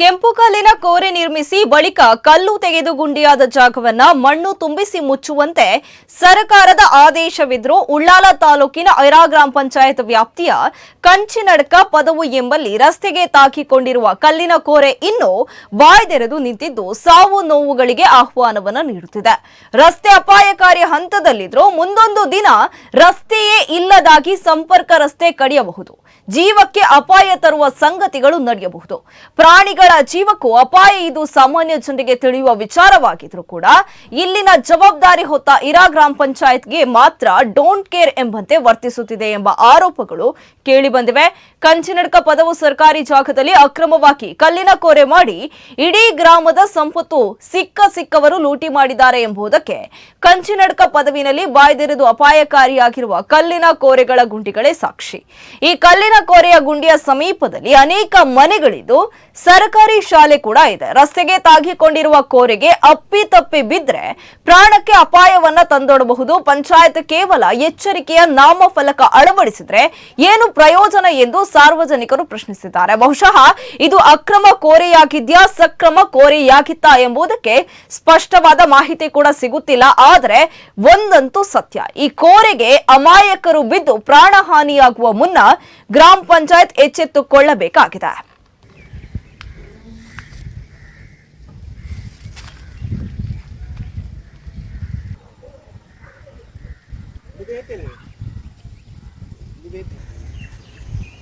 ಕೆಂಪು ಕಲ್ಲಿನ ಕೋರೆ ನಿರ್ಮಿಸಿ ಬಳಿಕ ಕಲ್ಲು ತೆಗೆದು ಗುಂಡಿಯಾದ ಜಾಗವನ್ನ ಮಣ್ಣು ತುಂಬಿಸಿ ಮುಚ್ಚುವಂತೆ ಸರ್ಕಾರದ ಆದೇಶವಿದ್ರೂ ಉಳ್ಳಾಲ ತಾಲೂಕಿನ ಐರಾ ಗ್ರಾಮ ಪಂಚಾಯತ್ ವ್ಯಾಪ್ತಿಯ ಕಂಚಿನಡ್ಕ ಪದವು ಎಂಬಲ್ಲಿ ರಸ್ತೆಗೆ ತಾಕಿಕೊಂಡಿರುವ ಕಲ್ಲಿನ ಕೋರೆ ಇನ್ನು ಬಾಯ್ದೆರೆದು ನಿಂತಿದ್ದು ಸಾವು ನೋವುಗಳಿಗೆ ಆಹ್ವಾನವನ್ನ ನೀಡುತ್ತಿದೆ. ರಸ್ತೆ ಅಪಾಯಕಾರಿ ಹಂತದಲ್ಲಿದ್ರೂ ಮುಂದೊಂದು ದಿನ ರಸ್ತೆಯೇ ಇಲ್ಲದಾಗಿ ಸಂಪರ್ಕ ರಸ್ತೆ ಕಡಿಯಬಹುದು. ಜೀವಕ್ಕೆ ಅಪಾಯ ತರುವ ಸಂಗತಿಗಳು ನಡೆಯಬಹುದು. ಪ್ರಾಣಿಗಳ ಜೀವಕ್ಕೂ ಅಪಾಯ ಇದು ಸಾಮಾನ್ಯ ಜನರಿಗೆ ತಿಳಿಯುವ ವಿಚಾರವಾಗಿದ್ರೂ ಕೂಡ ಇಲ್ಲಿನ ಜವಾಬ್ದಾರಿ ಹೊತ್ತ ಇರಾ ಗ್ರಾಮ ಪಂಚಾಯತ್ಗೆ ಮಾತ್ರ ಡೋಂಟ್ ಕೇರ್ ಎಂಬಂತೆ ವರ್ತಿಸುತ್ತಿದೆ ಎಂಬ ಆರೋಪಗಳು ಕೇಳಿ ಬಂದಿವೆ. ಕಂಚಿನಡ್ಕ ಪದವು ಸರ್ಕಾರಿ ಜಾಗದಲ್ಲಿ ಅಕ್ರಮವಾಗಿ ಕಲ್ಲಿನ ಕೋರೆ ಮಾಡಿ ಇಡೀ ಗ್ರಾಮದ ಸಂಪತ್ತು ಸಿಕ್ಕ ಸಿಕ್ಕವರು ಲೂಟಿ ಮಾಡಿದ್ದಾರೆ ಎಂಬುದಕ್ಕೆ ಕಂಚಿನಡ್ಕ ಪದವಿನಲ್ಲಿ ಬಾಯ್ದೆರೆದು ಅಪಾಯಕಾರಿಯಾಗಿರುವ ಕಲ್ಲಿನ ಕೋರೆಗಳ ಗುಂಡಿಗಳೇ ಸಾಕ್ಷಿ. ಈ ಕಲ್ಲಿನ ಕೋರೆಯ ಗುಂಡಿಯ ಸಮೀಪದಲ್ಲಿ ಅನೇಕ ಮನೆಗಳಿದ್ದು ಸರ್ಕಾರಿ ಶಾಲೆ ಕೂಡ ಇದೆ. ರಸ್ತೆಗೆ ತಾಗಿಕೊಂಡಿರುವ ಕೋರೆಗೆ ಅಪ್ಪಿ ತಪ್ಪಿ ಬಿದ್ರೆ ಪ್ರಾಣಕ್ಕೆ ಅಪಾಯವನ್ನ ತಂದೊಡಬಹುದು. ಪಂಚಾಯತ್ ಕೇವಲ ಎಚ್ಚರಿಕೆಯ ನಾಮಫಲಕ ಅಳವಡಿಸಿದ್ರೆ ಏನು ಪ್ರಯೋಜನ ಎಂದು ಸಾರ್ವಜನಿಕರು ಪ್ರಶ್ನಿಸಿದ್ದಾರೆ. ಬಹುಶಃ ಇದು ಅಕ್ರಮ ಕೋರೆಯಾಗಿದ್ಯಾ, ಸಕ್ರಮ ಕೋರೆಯಾಗಿತ್ತಾ ಎಂಬುದಕ್ಕೆ ಸ್ಪಷ್ಟವಾದ ಮಾಹಿತಿ ಕೂಡ ಸಿಗುತ್ತಿಲ್ಲ. ಆದರೆ ಒಂದಂತೂ ಸತ್ಯ. ಈ ಕೋರೆಗೆ ಅಮಾಯಕರು ಬಿದ್ದು ಪ್ರಾಣಹಾನಿಯಾಗುವ ಮುನ್ನ ಗ್ರಾಮ ಪಂಚಾಯತ್ ಎಚ್ಚೆತ್ತುಕೊಳ್ಳಬೇಕಾಗಿದೆ. ಇದೆ ಐತಿಲ್ಲ